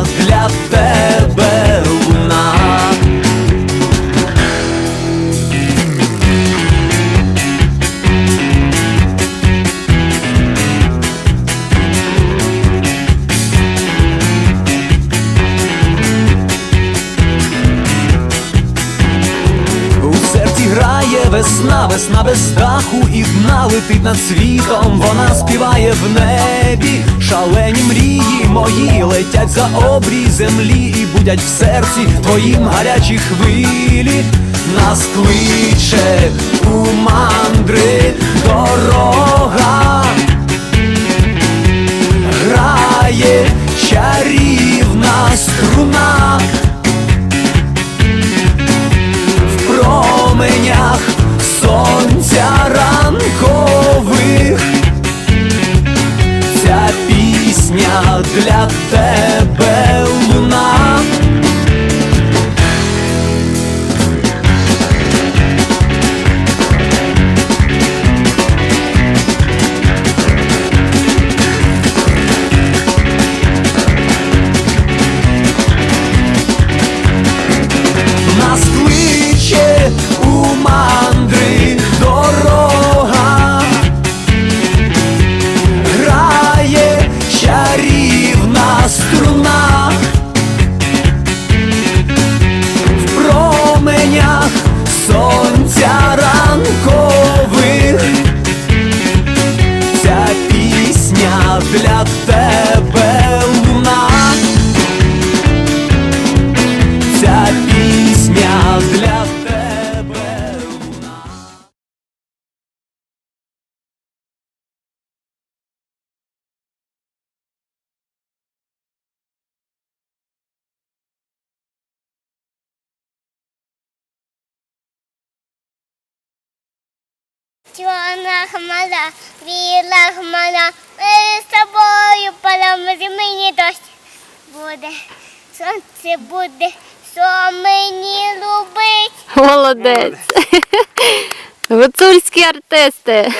для тебе луна. У серці грає весна, весна без даху і дна летить над світом, вона співає в небі, шалені мої летять за обрій землі і будять в серці твоїм гарячі хвилі, нас кличе у мандри дорога, для тебе Чорна хмара, біла хмара, ми з тобою полем мені дощ буде, сонце буде, що мені любить. Молодець. Гуцульські артисти.